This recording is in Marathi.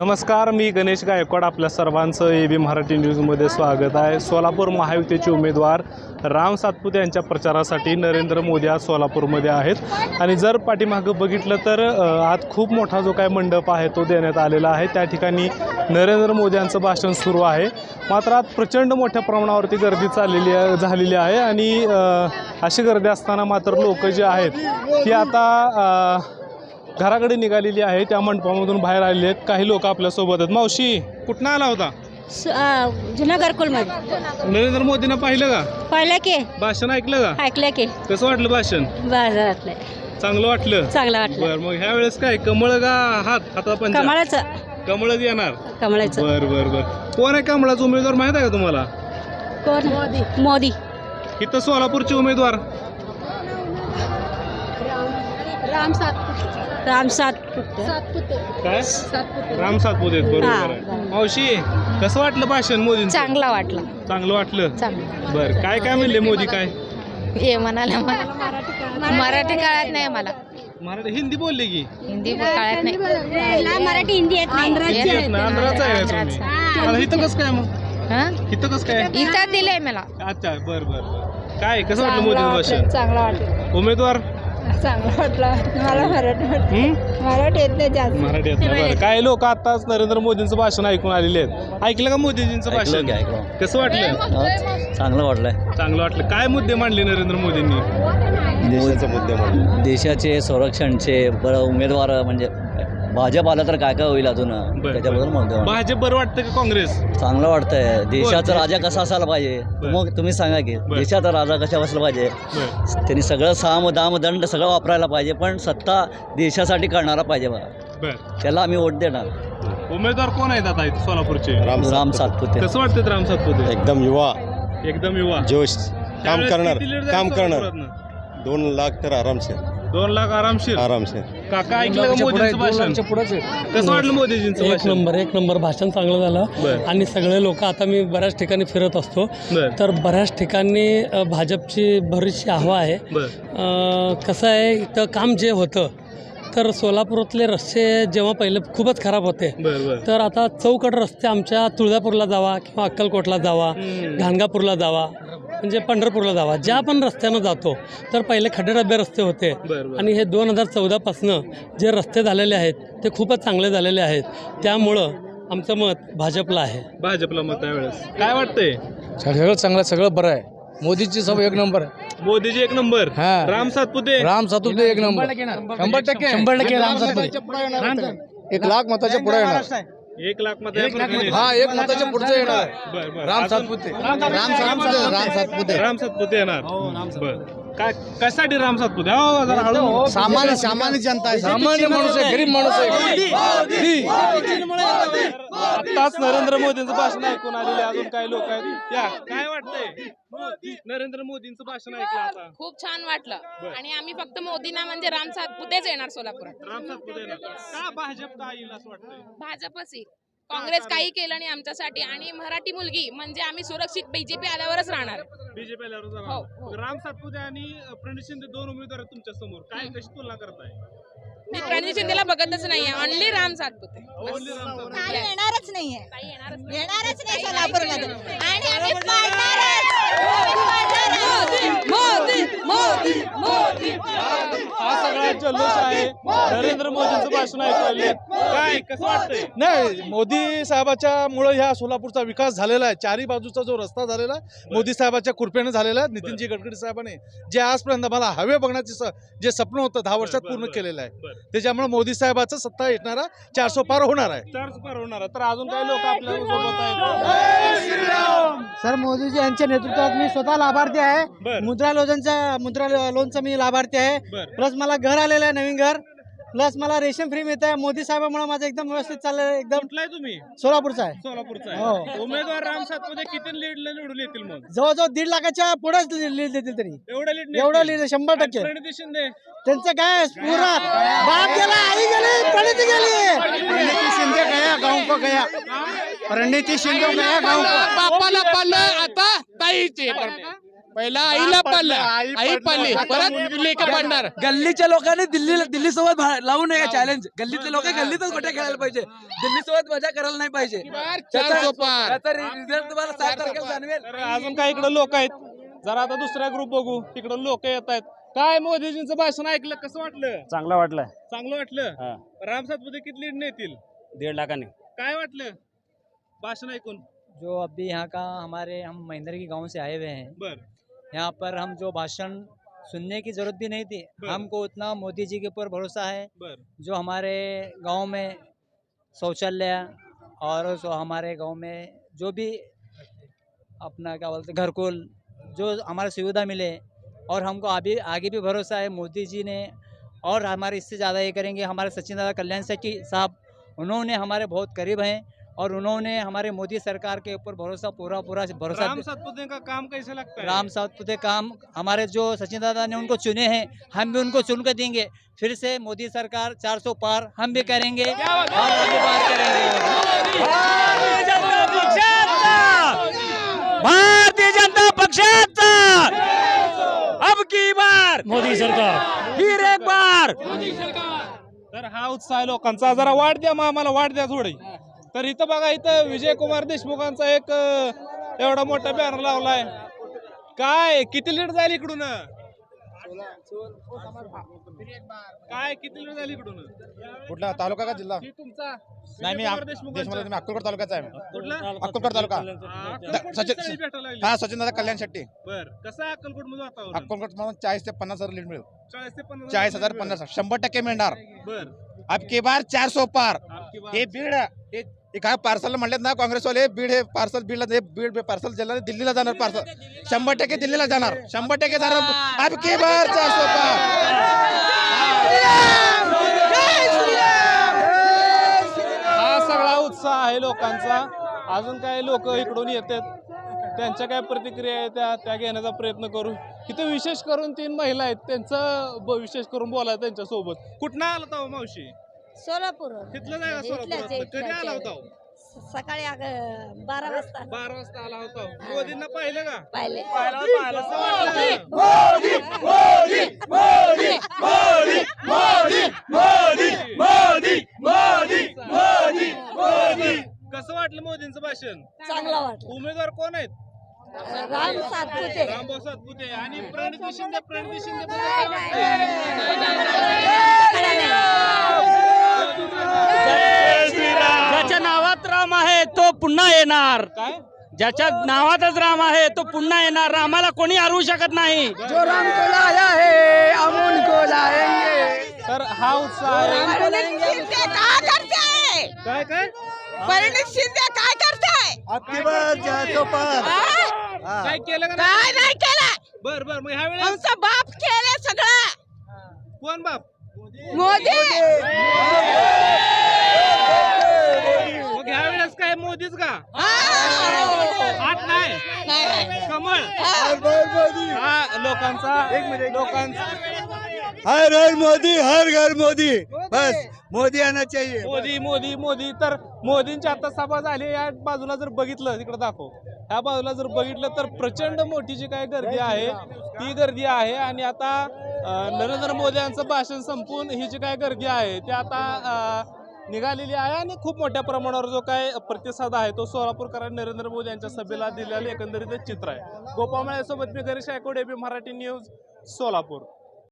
नमस्कार मी गणेश गायकवाड. आपल्या सर्वांचं ए बी मराठी न्यूजमध्ये स्वागत आहे. सोलापूर महायुतीचे उमेदवार राम सातपुते यांच्या प्रचारासाठी नरेंद्र मोदी आज सोलापूरमध्ये आहेत. आणि जर पाठीमागं बघितलं तर आज खूप मोठा जो काय मंडप आहे तो देण्यात आलेला आहे. त्या ठिकाणी नरेंद्र मोदी यांचं भाषण सुरू आहे. मात्र आज प्रचंड मोठ्या प्रमाणावरती गर्दी चाललेली झालेली आहे. आणि अशी गर्दी असताना मात्र लोक जे आहेत ती आता घराकडे निघालेली आहे त्या मंडपामधून बाहेर आलेली आहेत. काही लोक आपल्यासोबत आहेत. मावशी कुठनं आला होता? जुन्या घरकुलमध्ये नरेंद्र मोदीनं पाहिलं का? पाहिलं की. भाषण ऐकलं का? ऐकलं की. कसं वाटलं भाषण? बाजारातलं चांगलं वाटलं? चांगलं वाटलं. बर मग ह्या वेळेस काय? कमळ का हात? हातात पण कमळाचं. कमळच येणार. कमळाचं. बर बर बर. कोण आहे कमळाचा उमेदवार माहीत आहे का तुम्हाला? कोण? मोदी. मोदी. इथं सोलापूरचे उमेदवार. राम सातपुते राम सातपुते काय? राम सातपुते आहेत, बरोबर हा. आहे. मावशी कसं वाटलं भाषण मोदींचं? चांगला वाटला. चांगलं वाटलं? चांगला. बर काय काय म्हणले मोदी काय? ये म्हणाला मराठी काळात नाही मला. मराठी हिंदी बोलले की? हिंदी काळात नाही. मराठी हिंदी येत हिंदी येत ना आंध्राचा आहे का तुम्ही. मला इथं कसं काय मग? इथं कसं काय? इथं दिलंय मला. अच्छा बर बर बर. काय कसं वाटलं मोदीचं भाषण? चांगला वाटलं. उमेदवार? चांगलं वाटलं. मला मराठी हं? मराठी येत नाही जास्त. मराठी येत नाही. बरं. काय लोक आताच नरेंद्र मोदींचं भाषण ऐकून आलेले आहेत. ऐकलं का मोदीजींचं भाषण? ऐकलं ऐकलं. कसं वाटलं? हा, चांगलं वाटलंय. चांगलं वाटलं. काय मुद्दे मांडले नरेंद्र मोदींनी? देशाचे संरक्षणचे बरं उमेदवार म्हणजे भाजप आलं तर काय काय होईल अजून? बरं, त्याच्याबद्दल. म्हणतो भाजप बरं वाटतं का काँग्रेस? चांगलं वाटतंय. देशाचा. राजा कसा असायला पाहिजे? बरं. मग तुम्ही सांगा की बरं. देशाचा राजा कशा असला पाहिजे? बर. त्यांनी सगळं साम दाम दंड सगळं वापरायला पाहिजे पण सत्ता देशासाठी करणारा पाहिजे बघा बर. त्याला आम्ही वोट देणार. उमेदवार कोण आहेत आता इथं सोलापूरचे? राम सातपुते. कसं वाटतं राम सातपुते? एकदम युवा. एकदम युवा. जोश. काम त्यावेळेस करणार. किती काम करणार. सोलापुरातनं? दोन लाख तर आरामशीर. दोन लाख आरामशीर. आरामशीर. काका ऐकलं का मोदींचं भाषण. कसं वाटलं मोदीजींचं एक भाषण? नंबर एक नंबर. भाषण चांगलं झालं. आणि सगळे लोक आता मी बऱ्याच ठिकाणी फिरत असतो. बर. तर बऱ्याच ठिकाणी अ, भाजपची बरीचशी हवा आहे. बर. अ, कसं आहे इथं काम जे होतं तर सोलापुरातले रस्ते जेव्हा पहिले खूपच खराब होते. बर बर. तर आता चौकट रस्ते आमच्या तुळजापूरला जावा किंवा अक्कलकोटला जावा हम्म. घाणगापूरला जावा. म्हणजे पंढरपूरला जावा. ज्या पण रस्त्यानं जातो तर पहिले खड्डेडब्बे रस्ते होते. आणि हे दोन हजार चौदापासनं जे रस्ते झालेले आहेत ते खूपच चांगले झालेले आहेत. त्यामुळं आमचं मत भाजपला आहे. भाजपला मत त्यावेळेस काय वाटतंय? सगळं चांगलं सगळं बरं आहे. मोदीची सब एक नंबर आहे. मोदीजी एक नंबर. हा. राम सातपुते. राम सातपुते एक नंबर. शंभर टक्के. शंभर टक्के. राम सातपुते. एक लाख मताच्या पुढे येणार. एक लाख मत हा एक मताच्या पुढचं येणार. राम सातपुते. राम सातपुते. राम सातपुते. राम सातपुते. येणार. बर. काय कशासाठी राम सातपुते हो जरा हळू सामान्य सामान्य जनता आहे सामान्य माणूस आहे गरीब माणूस आहे. आताच नरेंद्र मोदींचं भाषण ऐकून आलेले अजून काही लोक आहेत. या. काय वाटतंय? नरेंद्र मोदींचं भाषण ऐकलं आता. खूप छान वाटलं. आणि आम्ही फक्त मोदींना म्हणजे राम सातपुतेच येणार सोलापुरात. राम सातपुते येणार. का भाजप का येईल असं वाटतंय? भाजपच येईल काँग्रेस काही केलं नाही आमच्यासाठी. आणि मराठी मुलगी म्हणजे आम्ही सुरक्षित बीजेपी आल्यावरच राहणार. बीजेपी हो, हो. राम सातपुते आणि प्रणित शिंदे दोन उमेदवार आहेत तुमच्यासमोर. काय कशी तुलना करताय? मी प्रणित शिंदेला बघतच नाहीये ऑनली राम सातपुते. येणारच नाहीये काही येणारच नाही. सोलापूरमध्ये. आणि आम्ही मोदी मोदी मोदी हा जल्लोष आहे नरेंद्र मोदींचं भाषण ऐकलं काय कसं वाटतंय? नाही मोदी साहेबाच्या मुळे ह्या सोलापूरचा विकास झालेला आहे. चारी बाजूचा जो रस्ता झालेला आहे, मोदी साहेबाच्या कृपेने झालेला आहे. नितीनजी गडकरी साहेबांनी जे आजपर्यंत मला हवे बघण्याचे जे स्वप्न होतं दहा वर्षात पूर्ण केलेलं आहे. त्याच्यामुळे मोदी साहेबाचं सत्ता येणारा चारसो पार होणार आहे. चार सुपार होणार आहे. तर अजून काही लोक आपल्यासोबत आहेत. सर मोदीजी यांच्या नेतृत्वात मी स्वतः लाभार्थी आहे. मुद्रा लोनचा मुद्रा लोनचा मी लाभार्थी आहे. प्लस मला घर आलेलं आहे नवीन घर. प्लस मला रेशन फ्री मिळत आहे मोदी साहेबांमुळे माझं एकदम व्यवस्थित चाललंय. एकदम कुठला आहे तुम्ही? सोलापूरचा आहे. सोलापूरचा हो. आहे उमेदवार राम सातपुते किती लीडला निवडून येतील मग? जवळजवळ दीड लाखाच्या पुढेच लीड देतील तरी. एवढं लीड एवढं लीड शंभर टक्के. प्रणिती शिंदे? त्यांचं काय पुरा. बाप गेला आई गेली प्रणिती गेली. रणनीति शिंदे गया गाँव को गया. रणनीति शिंदे गया गाँव को बापाला पाळलं आता ताईचे. पहिला आईला पाडलं, आई पाडली, परत लेख पाडणार. गल्लीच्या लोकांनी दिल्ली दिल्ली सोबत लावू नये चॅलेंज गल्लीतले लोक गल्लीतच गोट्या खेळायला पाहिजे. दिल्ली सोबत मजा करायला नाही पाहिजे. त्याचा त्याचा रिझल्ट तुम्हाला सात तारखेला जाणवेल. तर अजून काय इकडे लोक आहेत? जरा आता दुसरा ग्रुप बघू. तिकडे लोक येत आहेत. काय मोदीजींचं भाषण ऐकलं? कसं वाटलं? चांगला वाटलं चांगलं वाटलं. राम सातपुते किती लीड नेतील? दीड लाखाने. काय वाटलं? भाषण ऐकून. जो अभी यहाँ का हमारे हम महेंद्र की गांव से आए हुए हैं। बर. यहाँ पर हम जो भाषण सुनने की ज़रूरत भी नहीं थी। हमको उतना मोदी जी के ऊपर भरोसा है जो हमारे गाँव में शौचालय और जो हमारे गाँव में जो भी अपना क्या बोलते घरकुल जो हमारे सुविधा मिले और हमको अभी आगे भी भरोसा है मोदी जी ने और हमारे इससे ज़्यादा ये करेंगे हमारे सचिन दादा कल्याण सेठी साहब उन्होंने हमारे बहुत करीब हैं। और उन्होंने हमारे मोदी सरकार के ऊपर भरोसा पूरा पूरा भरोसा राम सातपुते का काम कैसे लगता है? राम सातपुते काम हमारे जो सचिन दादा ने उनको चुने हैं हम भी उनको चुन कर देंगे। फिर से मोदी सरकार 400 पार हम भी करेंगे। और अगली बार करेंगे। भारतीय जनता पक्षाचा अब की बार! मोदी सरकार। फिर एक बार! तर हा उत्साह लोकांचा. जरा वाढ द्या मग आम्हाला वाढ द्या थोडी. तर इथं बघा इथं विजय कुमार देशमुखांचा एक एवढा मोठा बॅनर लावलाय. काय किती लीड जाईल इकडून? काय किती लीड जाईल इकडून? कुठला तालुका का जिल्हा? ही तुमचा. नाही मी देशमुख अक्कलकोट तालुक्याचा आहे कुठला? अक्कलकोट तालुका. हा, द- सचिन-. हा सचिन दादा कल्याण शेट्टी. बर. कसं अक्कलकोट वातावरण? अक्कलकोट म्हणून चाळीस ते पन्नास हजार लीड मिळेल. चाळीस ते पन्नास चाळीस हजार पन्नास शंभर टक्के मिळणार. बर. अब की बार चार सो पार. आपकी बात. हे बीड हे हे काय पार्सल म्हणलेत ना काँग्रेसवाले बीड हे पार्सल बीडला हे बीड पार्सल जिल्हा दिल्लीला जाणार पार्सल शंभर टक्के दिल्लीला जाणार. शंभर टक्के जाणार. अब की बार हा सगळा उत्साह आहे लोकांचा. अजून काही लोक इकडून येतात. त्यांच्या काय प्रतिक्रिया आहेत त्या त्या घेण्याचा प्रयत्न करू. इथं विशेष करून तीन महिला आहेत. त्यांचं विशेष करून बोला त्यांच्यासोबत कुठनं आलं तो मावशी? सोलापूर. तिथलं नाही का? कधी आला होता हो? सकाळी अग- बारा वाजता. बारा वाजता आला होता हो. मोदींना पाहिलं का? पाहिले. कसं वाटलं? कसं वाटलं मोदींचं भाषण? चांगला वाटलं. उमेदवार कोण आहेत? राम सातपुते. रामभाऊ सातपुते. आणि प्रणिती शिंदे प्रणिती शिंदे ज्याच्या नावात राम आहे तो पुन्हा येणार. ज्याच्या नावातच राम आहे तो पुन्हा येणार. रामाला कोणी हरवू शकत नाही. जो राम को लाया है हम उनको लाएंगे। तर हा उत्साह आहे. काय करताय काय काय? परिणित शिंदे काय करताय आपकी बार चार सो पार. काय केलं का? काय नाही केलं. बर बर मग ह्या वेळेस आमचा बाप केलं सगळं. कोण बाप? मोदी मग ह्या वेळेस काय मोदीच का? हा. हात नाही. कमळ. हा लोकांचा लोकांचा हर हर मोदी हर घर मोदी. बस मोदी आना चाहिए मोदी मोदी मोदी. तर मोदींची आता सभा झाली. या बाजूला जर बघितलं तिकडे दाखव. ह्या बाजूला जर बघितलं तर प्रचंड मोठी जी काय गर्दी आहे? ती गर्दी आहे. आणि आता नरेंद्र मोदी यांचं भाषण संपून ही जी काय गर्दी आहे? ती आता निघालेली आहे आणि खूप मोठ्या प्रमाणावर जो काय प्रतिसाद आहे तो सोलापूरकर नरेंद्र मोदी यांच्या सभेला दिलेलं एकंदरीत चित्र आहे. गोपामळ्यासोबत मी गणेश आयकोड एबी मराठी न्यूज सोलापूर.